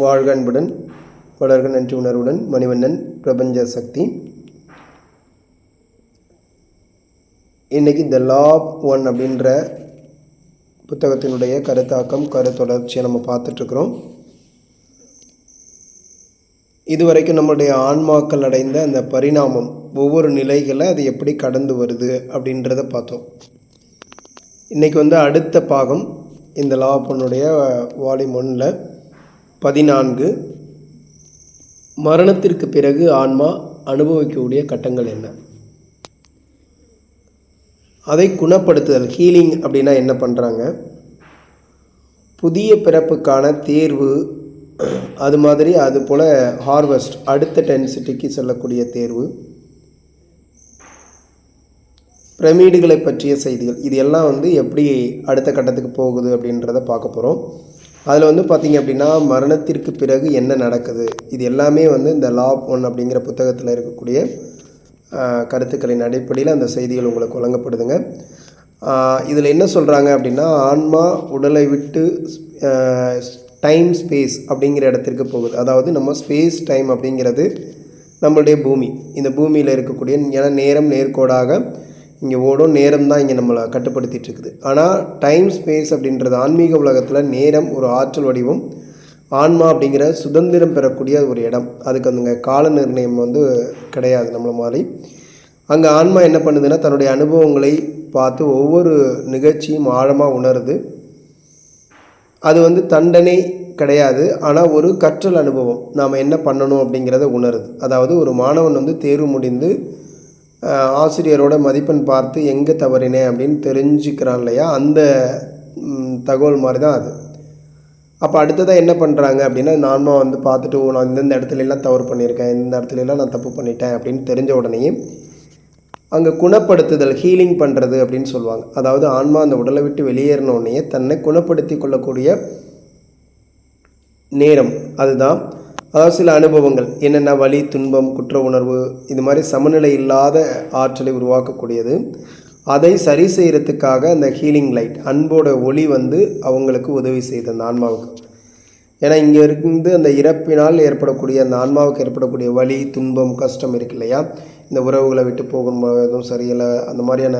வாழ்க அன்புடன் வளர்க நன்றி உணர்வுடன் மணிவண்ணன் பிரபஞ்ச சக்தி. இன்றைக்கி த லா ஒன் அப்படின்ற புத்தகத்தினுடைய கருத்தாக்கம் கருத்தொடர்ச்சியை நம்ம பார்த்துட்ருக்குறோம். இதுவரைக்கும் நம்மளுடைய ஆன்மாக்கள் அடைந்த அந்த பரிணாமம் ஒவ்வொரு நிலைகளை அது எப்படி கடந்து வருது அப்படின்றத பார்த்தோம். இன்றைக்கி வந்து அடுத்த பாகம் இந்த லா பொண்ணுடைய வால்யூம் ஒன்றில் பதினான்கு. மரணத்திற்கு பிறகு ஆன்மா அனுபவிக்கக்கூடிய கட்டங்கள் என்ன? அதை குணப்படுத்துதல் ஹீலிங் அப்படின்னா என்ன பண்ணுறாங்க புதிய பிறப்புக்கான தேர்வு அது மாதிரி அது போல் ஹார்வெஸ்ட் அடுத்த டென்சிட்டிக்கு செல்லக்கூடிய தேர்வு. பிரமிடுகளை பற்றிய செய்திகள் இது எல்லாம் வந்து எப்படி அடுத்த கட்டத்துக்கு போகுது அப்படின்றத பார்க்க போகிறோம் அதில் வந்து பார்த்திங்க அப்படின்னா மரணத்திற்கு பிறகு என்ன நடக்குது? இது எல்லாமே வந்து இந்த லா ஒன் அப்படிங்கிற புத்தகத்தில் இருக்கக்கூடிய கருத்துக்களின் அடிப்படையில் அந்த செய்திகள் உங்களுக்கு வழங்கப்படுதுங்க. இதில் என்ன சொல்கிறாங்க அப்படின்னா ஆன்மா உடலை விட்டு டைம் ஸ்பேஸ் அப்படிங்கிற இடத்திற்கு போகுது. அதாவது நம்ம ஸ்பேஸ் டைம் அப்படிங்கிறது நம்மளுடைய பூமி. இந்த பூமியில் இருக்கக்கூடிய ஏன்னா நேரம் நேர்கோடாக இங்கே ஓடும் நேரம் தான் இங்கே நம்மளை கட்டுப்படுத்திட்டு இருக்குது ஆனால் டைம் ஸ்பேஸ் அப்படின்றது ஆன்மீக உலகத்தில் நேரம் ஒரு ஆற்றல் வடிவம். ஆன்மா அப்படிங்கிற சுதந்திரம் பெறக்கூடிய ஒரு இடம். அதுக்கு அந்த கால நிர்ணயம் வந்து கிடையாது நம்மளை மாதிரி. அங்கே ஆன்மா என்ன பண்ணுதுன்னா தன்னுடைய அனுபவங்களை பார்த்து ஒவ்வொரு நிகழ்ச்சியும் ஆழமாக உணருது. அது வந்து தண்டனை கிடையாது. ஆனால் ஒரு கற்றல் அனுபவம். நாம் என்ன பண்ணணும் அப்படிங்கிறத உணருது. அதாவது ஒரு மாணவன் வந்து தேர்வு முடிந்து ஆசிரியரோட மதிப்பெண் பார்த்து எங்கே தவறினேன் அப்படின்னு தெரிஞ்சுக்கிறான் இல்லையா? அந்த தகவல் மாதிரி தான் அது. அப்போ அடுத்ததாக என்ன பண்ணுறாங்க அப்படின்னா நார்மலாக ஆன்மா வந்து பார்த்துட்டு ஓ நான் இந்தந்த இடத்துலலாம் தவறு பண்ணியிருக்கேன் இந்த இடத்துலலாம் நான் தப்பு பண்ணிட்டேன் அப்படின்னு தெரிஞ்ச உடனே அங்கே குணப்படுத்துதல் ஹீலிங் பண்ணுறது அப்படின்னு சொல்லுவாங்க. அதாவது ஆன்மா அந்த உடலை விட்டு வெளியேறின உடனே தன்னை குணப்படுத்தி கொள்ளக்கூடிய நேரம் அதுதான். அதாவது சில அனுபவங்கள். என்னென்ன வலி துன்பம் குற்ற உணர்வு இது மாதிரி சமநிலை இல்லாத ஆற்றலை உருவாக்கக்கூடியது. அதை சரி செய்கிறதுக்காக அந்த ஹீலிங் லைட் அன்போட ஒளி வந்து அவங்களுக்கு உதவி செய்யுது அந்த ஆன்மாவுக்கு. ஏன்னா இங்கே இருந்து அந்த இறப்பினால் ஏற்படக்கூடிய அந்த ஆன்மாவுக்கு ஏற்படக்கூடிய வலி துன்பம் கஷ்டம் இருக்கு இல்லையா? இந்த உறவுகளை விட்டு போகும்போதும் சரியில்லை அந்த மாதிரியான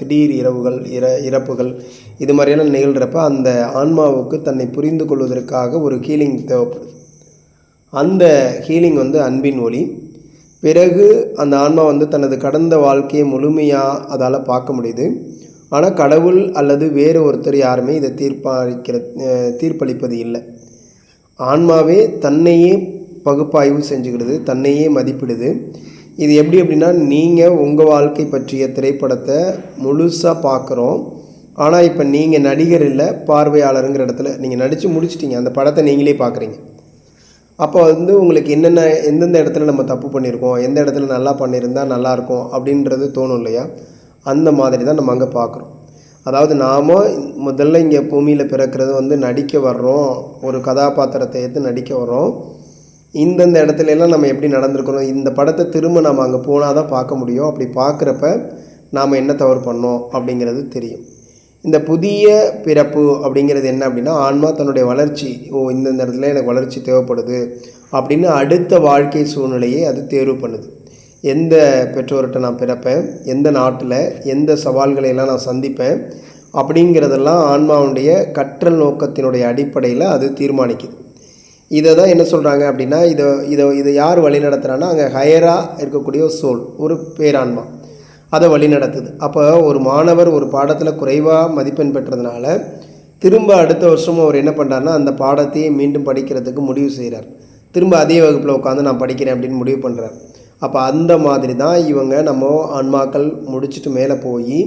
திடீர் இரவுகள் இற இறப்புகள் இது மாதிரியான நிகழ்கிறப்ப அந்த ஆன்மாவுக்கு தன்னை புரிந்து கொள்வதற்காக ஒரு ஹீலிங் தேவைப்படுது. அந்த ஹீலிங் வந்து அன்பின் ஒளி. பிறகு அந்த ஆன்மா வந்து தனது கடந்த வாழ்க்கையை முழுமையாக அதால் பார்க்க முடியுது. ஆனால் கடவுள் அல்லது வேறு ஒருத்தர் யாருமே இதை தீர்ப்பளிக்கிற தீர்ப்பளிப்பது இல்லை. ஆன்மாவே தன்னையே பகுப்பாய்வு செஞ்சுக்கிடுது தன்னையே மதிப்பிடுது. இது எப்படி அப்படின்னா நீங்கள் உங்கள் வாழ்க்கை பற்றிய திரைப்படத்தை முழுசாக பார்க்குறோம் ஆனால் இப்போ நீங்கள் நடிகர் இல்லை பார்வையாளருங்கிற இடத்துல நீங்கள் நடித்து முடிச்சிட்டிங்க அந்த படத்தை நீங்களே பார்க்குறீங்க அப்போ வந்து உங்களுக்கு என்னென்ன எந்தெந்த இடத்துல நம்ம தப்பு பண்ணியிருக்கோம் எந்த இடத்துல நல்லா பண்ணியிருந்தால் நல்லாயிருக்கும் அப்படின்றது தோணும் இல்லையா? அந்த மாதிரி தான் நம்ம அங்கே பார்க்குறோம். அதாவது நாம் முதல்ல இங்கே பூமியில் பிறக்கிறது வந்து நடிக்க வர்றோம் ஒரு கதாபாத்திரத்தை எடுத்து நடிக்க வர்றோம். இந்தந்த இடத்துல எல்லாம் நம்ம எப்படி நடந்திருக்கிறோம் இந்த படத்தை திரும்ப நாம் அங்கே போனால் தான் பார்க்க முடியும். அப்படி பார்க்குறப்ப நாம் என்ன தவறு பண்ணோம் அப்படிங்கிறது தெரியும். இந்த புதிய பிறப்பு அப்படிங்கிறது என்ன அப்படின்னா ஆன்மா தன்னுடைய வளர்ச்சி ஓ இந்தந்த இடத்துல எனக்கு வளர்ச்சி தேவைப்படுது அப்படின்னு அடுத்த வாழ்க்கை சூழ்நிலையை அது தேர்வு பண்ணுது. எந்த பெற்றோர்கிட்ட நான் பிறப்பேன் எந்த நாட்டில் எந்த சவால்களை எல்லாம் நான் சந்திப்பேன் அப்படிங்கிறதெல்லாம் ஆன்மாவுடைய கற்றல் நோக்கத்தினுடைய அடிப்படையில் அது தீர்மானிக்குது. இதை தான் என்ன சொல்கிறாங்க அப்படின்னா இதை இதை இதை யார் வழி நடத்துகிறான்னா அங்கே ஹையராக இருக்கக்கூடிய ஒரு சோல் ஒரு பேரான்மா. அதை வழி நடத்துது. அப்போ ஒரு மாணவர் ஒரு பாடத்தில் குறைவாக மதிப்பெண் பெற்றதுனால திரும்ப அடுத்த வருஷமும் அவர் என்ன பண்ணுறாருனா அந்த பாடத்தையே மீண்டும் படிக்கிறதுக்கு முடிவு செய்கிறார் திரும்ப அதே வகுப்பில் உட்காந்து நான் படிக்கிறேன் அப்படின்னு முடிவு பண்ணுறார் அப்போ அந்த மாதிரி தான் இவங்க நம்ம ஆன்மாக்கள் முடிச்சுட்டு மேலே போய்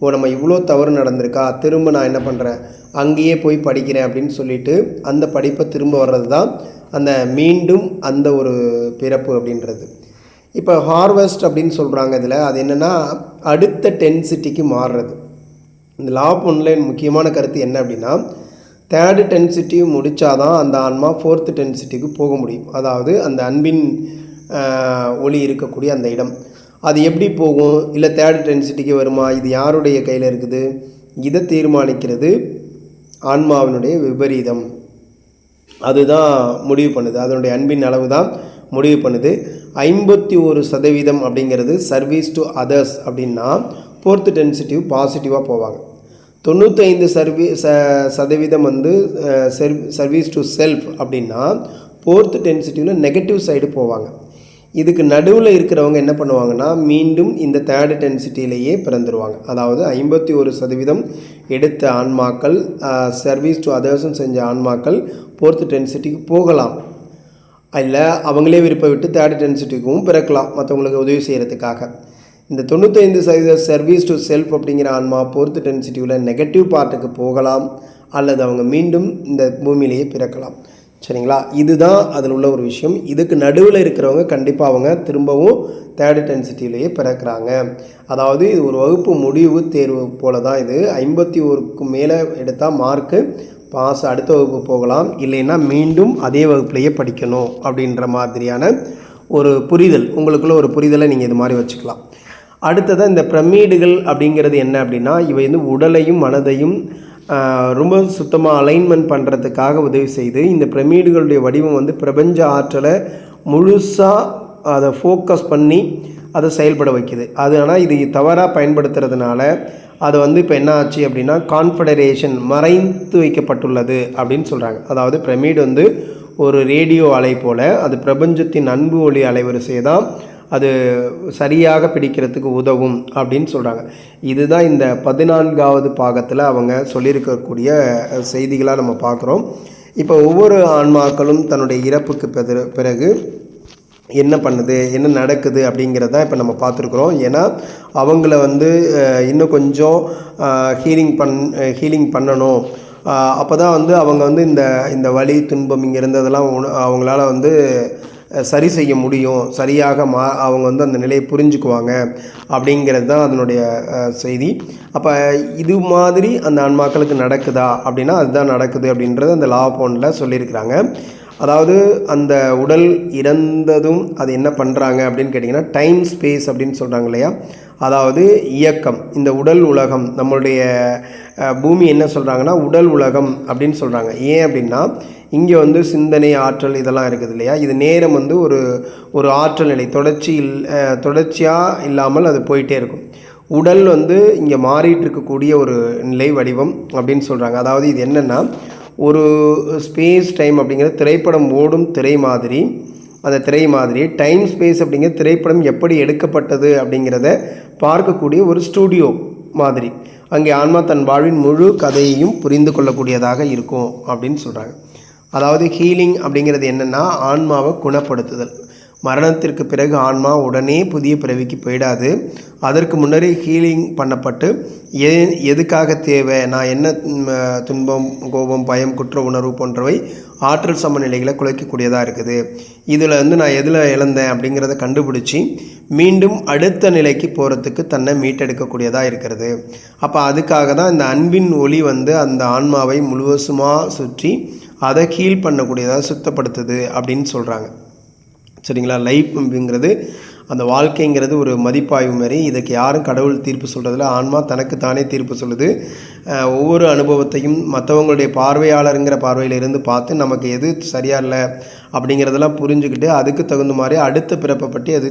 ஓ நம்ம இவ்வளோ தவறு நடந்திருக்கா திரும்ப நான் என்ன பண்ணுறேன் அங்கேயே போய் படிக்கிறேன் அப்படின்னு சொல்லிட்டு அந்த படிப்பை திரும்ப வர்றது தான் அந்த மீண்டும் அந்த ஒரு பிறப்பு அப்படின்றது. இப்போ ஹார்வெஸ்ட் அப்படின்னு சொல்கிறாங்க இதில் அது என்னென்னா அடுத்த டென்சிட்டிக்கு மாறுறது. இந்த லா ஒன்லைன் முக்கியமான கருத்து என்ன அப்படின்னா தேர்டு டென்சிட்டி முடித்தாதான் அந்த ஆன்மா ஃபோர்த்து டென்சிட்டிக்கு போக முடியும். அதாவது அந்த அன்பின் ஒளி இருக்கக்கூடிய அந்த இடம். அது எப்படி போகும்? இல்லை தேர்டு டென்சிட்டிக்கு வருமா? இது யாருடைய கையில் இருக்குது? இதை தீர்மானிக்கிறது ஆன்மாவினுடைய விபரீதம். அதுதான் முடிவு பண்ணுது. அதனுடைய அன்பின் அளவு தான் முடிவு பண்ணுது. ஐம்பத்தி ஒரு சதவீதம் அப்படிங்கிறது சர்வீஸ் டு அதர்ஸ் அப்படின்னா ஃபோர்த்து டென்சிட்டிவ் பாசிட்டிவாக போவாங்க. தொண்ணூற்றைந்து சர்வீ ச சதவீதம் வந்து சர்வ் சர்வீஸ் டு செல்ஃப் அப்படின்னா ஃபோர்த்து டென்சிட்டிவில் நெகட்டிவ் சைடு போவாங்க. இதுக்கு நடுவில் இருக்கிறவங்க என்ன பண்ணுவாங்கன்னா மீண்டும் இந்த தேர்டு டென்சிட்டியிலேயே பிறந்துருவாங்க. அதாவது ஐம்பத்தி ஒரு சதவீதம் எடுத்த ஆன்மாக்கள் சர்வீஸ் டு அதர்ஸும் செஞ்ச ஆன்மாக்கள் ஃபோர்த்து டென்சிட்டிக்கு போகலாம். இல்லை அவங்களே விருப்பம் விட்டு தேர்ட் டென்சிட்டிக்கும் பிறக்கலாம் மற்றவங்களுக்கு உதவி செய்கிறதுக்காக இந்த தொண்ணூத்தைந்து சதவீத சர்வீஸ் டு செல்ஃப் அப்படிங்கிற ஆன்மா போர்த்து டென்சிட்டியில் நெகட்டிவ் பார்ட்டுக்கு போகலாம் அல்லது அவங்க மீண்டும் இந்த பூமியிலேயே பிறக்கலாம். சரிங்களா? இதுதான் அதில் உள்ள ஒரு விஷயம். இதுக்கு நடுவில் இருக்கிறவங்க கண்டிப்பாக அவங்க திரும்பவும் தேர்டு டென்சிட்டியிலேயே பிறக்கிறாங்க. அதாவது இது ஒரு வகுப்பு முடிவு தேர்வு போல தான் இது. ஐம்பத்தி ஒருக்கு மேலே எடுத்தால் மார்க்கு பாஸ் அடுத்த வகுப்பு போகலாம். இல்லைன்னா மீண்டும் அதே வகுப்புலையே படிக்கணும் அப்படின்ற மாதிரியான ஒரு புரிதல் உங்களுக்குள்ள ஒரு புரிதலை நீங்கள் இது மாதிரி வச்சுக்கலாம். அடுத்ததாக இந்த பிரமீடுகள் அப்படிங்கிறது என்ன அப்படின்னா இவை வந்து உடலையும் மனதையும் ரொம்ப சுத்தமாக அலைன்மெண்ட் பண்ணுறதுக்காக உதவி செய்து இந்த பிரமீடுகளுடைய வடிவம் வந்து பிரபஞ்ச ஆற்றலை முழுசாக அதை ஃபோக்கஸ் பண்ணி அதை செயல்பட வைக்குது. அது ஆனால் இது தவறாக பயன்படுத்துறதுனால அது வந்து இப்போ என்ன ஆச்சு அப்படின்னா கான்ஃபெடரேஷன் மறைத்து வைக்கப்பட்டுள்ளது அப்படின்னு சொல்கிறாங்க அதாவது பிரமிட் வந்து ஒரு ரேடியோ அலை போல் அது பிரபஞ்சத்தின் அன்பு ஒளி அலைவரிசை தான் அது சரியாக பிடிக்கிறதுக்கு உதவும் அப்படின்னு சொல்கிறாங்க இதுதான் இந்த பதினான்காவது பாகத்தில் அவங்க சொல்லியிருக்கக்கூடிய செய்திகளாக நம்ம பார்க்குறோம். இப்போ ஒவ்வொரு ஆன்மாக்களும் தன்னுடைய இறப்புக்கு பிறகு என்ன பண்ணுது என்ன நடக்குது அப்படிங்கிறத இப்போ நம்ம பார்த்துருக்குறோம். ஏன்னா அவங்கள வந்து இன்னும் கொஞ்சம் ஹீலிங் பண் ஹீலிங் பண்ணணும். அப்போ தான் வந்து அவங்க வந்து இந்த இந்த வலி துன்பம் இங்கே இருந்ததெல்லாம் உண- அவங்களால வந்து சரி செய்ய முடியும். சரியாக மா அவங்க வந்து அந்த நிலையை புரிஞ்சுக்குவாங்க அப்படிங்கிறது தான் அதனுடைய செய்தி. அப்போ இது மாதிரி அந்த ஆன்மாக்களுக்கு நடக்குதா அப்படின்னா அதுதான் நடக்குது அப்படின்றது அந்த லா போனில் சொல்லியிருக்கிறாங்க. அதாவது அந்த உடல் இறந்ததும் அது என்ன பண்ணுறாங்க அப்படின்னு கேட்டிங்கன்னா டைம் ஸ்பேஸ் அப்படின்னு சொல்கிறாங்க இல்லையா? அதாவது இயக்கம் இந்த உடல் உலகம் நம்மளுடைய பூமி என்ன சொல்கிறாங்கன்னா உடல் உலகம் அப்படின்னு சொல்கிறாங்க ஏன் அப்படின்னா இங்கே வந்து சிந்தனை ஆற்றல் இதெல்லாம் இருக்குது இல்லையா? இது நேரம் வந்து ஒரு ஒரு ஆற்றல் நிலை தொடர்ச்சி இல் தொடர்ச்சியாக இல்லாமல் அது போயிட்டே இருக்கும். உடல் வந்து இங்கே மாறிட்டு இருக்கக்கூடிய ஒரு நிலை வடிவம் அப்படின்னு சொல்கிறாங்க அதாவது இது என்னென்னா ஒரு ஸ்பேஸ் டைம் அப்படிங்கிற திரைப்படம் ஓடும் திரை மாதிரி அந்த திரை மாதிரி டைம் ஸ்பேஸ் அப்படிங்கிற திரைப்படம் எப்படி எடுக்கப்பட்டது அப்படிங்கிறத பார்க்கக்கூடிய ஒரு ஸ்டூடியோ மாதிரி. அங்கே ஆன்மா தன் வாழ்வின் முழு கதையையும் புரிந்து கொள்ளக்கூடியதாக இருக்கும் அப்படின்னு சொல்கிறாங்க அதாவது ஹீலிங் அப்படிங்கிறது என்னென்னா ஆன்மாவை குணப்படுத்துதல். மரணத்திற்கு பிறகு ஆன்மா உடனே புதிய பிறவிக்கு போயிடாது. அதற்கு முன்னரே ஹீலிங் பண்ணப்பட்டு ஏ எதுக்காக தேவை? நான் என்ன துன்பம் கோபம் பயம் குற்ற உணர்வு போன்றவை ஆற்றல் சமநிலைகளை குலைக்கக்கூடியதாக இருக்குது. இதில் வந்து நான் எதில் இழந்தேன் அப்படிங்கிறத கண்டுபிடிச்சி மீண்டும் அடுத்த நிலைக்கு போகிறதுக்கு தன்னை மீட்டெடுக்கக்கூடியதாக இருக்கிறது. அப்போ அதுக்காக தான் இந்த அன்பின் ஒளி வந்து அந்த ஆன்மாவை முழுவதுமாக சுற்றி அதை ஹீல் பண்ணக்கூடியதாக சுத்தப்படுத்துது அப்படின்னு சொல்கிறாங்க சரிங்களா? லைஃப் அந்த வாழ்க்கைங்கிறது ஒரு மதிப்பாய்வு மாதிரி இதுக்கு யாரும் கடவுள் தீர்ப்பு சொல்கிறதில்ல ஆன்மா தனக்கு தானே தீர்ப்பு சொல்லுது. ஒவ்வொரு அனுபவத்தையும் மற்றவங்களுடைய பார்வையாளருங்கிற பார்வையிலிருந்து பார்த்து நமக்கு எது சரியா இல்லை அப்படிங்கிறதெல்லாம் புரிஞ்சுக்கிட்டு அதுக்கு தகுந்த மாதிரி அடுத்த பிறப்பை பற்றி அது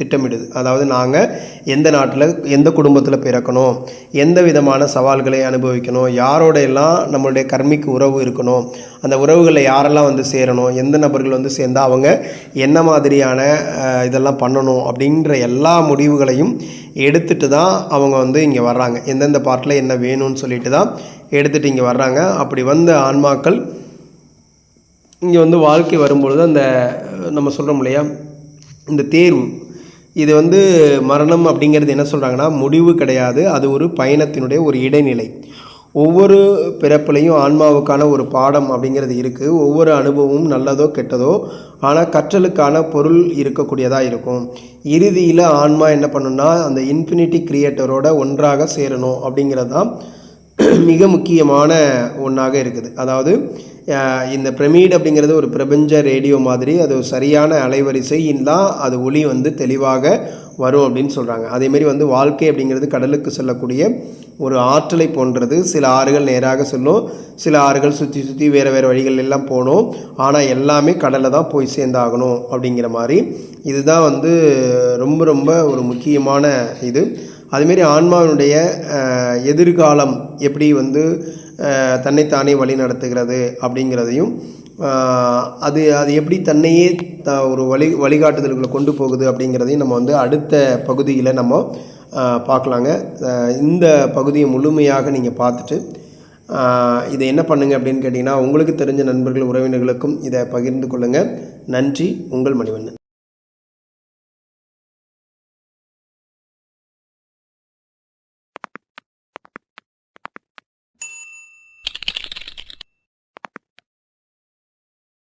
திட்டமிடுது. அதாவது நாங்கள் எந்த நாட்டில் எந்த குடும்பத்தில் பிறக்கணும் எந்த விதமான சவால்களை அனுபவிக்கணும் யாரோட எல்லாம் நம்மளுடைய கர்மிக்கு உறவு இருக்கணும் அந்த உறவுகளில் யாரெல்லாம் வந்து சேரணும் எந்த நபர்கள் வந்து சேர்ந்தால் அவங்க என்ன மாதிரியான இதெல்லாம் பண்ணணும் அப்படின்ற எல்லா முடிவுகளையும் எடுத்துகிட்டு தான் அவங்க வந்து இங்கே வர்றாங்க. எந்தெந்த பாட்டில் என்ன வேணும்னு சொல்லிட்டு தான் எடுத்துகிட்டு இங்கே வர்றாங்க. அப்படி வந்த ஆன்மாக்கள் இங்கே வந்து வாழ்க்கை வரும்பொழுது அந்த நம்ம சொல்கிறோம் இல்லையா? இந்த தேர்வு. இது வந்து மரணம் அப்படிங்கிறது என்ன சொல்கிறாங்கன்னா முடிவு கிடையாது. அது ஒரு பயணத்தினுடைய ஒரு இடைநிலை. ஒவ்வொரு பிறப்புலையும் ஆன்மாவுக்கான ஒரு பாடம் அப்படிங்கிறது இருக்குது ஒவ்வொரு அனுபவமும் நல்லதோ கெட்டதோ ஆனால் கற்றலுக்கான பொருள் இருக்கக்கூடியதாக இருக்கும். இறுதியில் ஆன்மா என்ன பண்ணுன்னா அந்த இன்ஃபினிட்டி கிரியேட்டரோட ஒன்றாக சேரணும் அப்படிங்கிறது தான் மிக முக்கியமான ஒன்றாக இருக்குது. அதாவது இந்த பிரமீட் அப்படிங்கிறது ஒரு பிரபஞ்ச ரேடியோ மாதிரி அது ஒரு சரியான அலைவரிசையில் தான் அது ஒளி வந்து தெளிவாக வரும் அப்படின்னு சொல்கிறாங்க அதேமாரி வந்து வாழ்க்கை அப்படிங்கிறது கடலுக்கு செல்லக்கூடிய ஒரு ஆற்றலை போன்றது. சில ஆறுகள் நேராக செல்லும் சில ஆறுகள் சுற்றி சுற்றி வேறு வேறு வழிகள் எல்லாம் போகணும் ஆனால் எல்லாமே கடலில் தான் போய் சேர்ந்தாகணும் அப்படிங்கிற மாதிரி. இதுதான் வந்து ரொம்ப ரொம்ப ஒரு முக்கியமான இது. அதுமாரி ஆன்மாவினுடைய எதிர்காலம் எப்படி வந்து தன்னைத்தானே வழி நடத்துகிறது அப்படிங்கிறதையும் அது அது எப்படி தன்னையே த ஒரு வழி வழிகாட்டுதல்களை கொண்டு போகுது அப்படிங்கிறதையும் நம்ம வந்து அடுத்த பகுதியில் நம்ம பார்க்கலாங்க. இந்த பகுதியை முழுமையாக நீங்கள் பார்த்துட்டு இதை என்ன பண்ணுங்க அப்படின்னு கேட்டிங்கன்னா உங்களுக்கு தெரிஞ்ச நண்பர்கள் உறவினர்களுக்கும் இதை பகிர்ந்து கொள்ளுங்கள் நன்றி உங்கள் மணிவண்ணன்.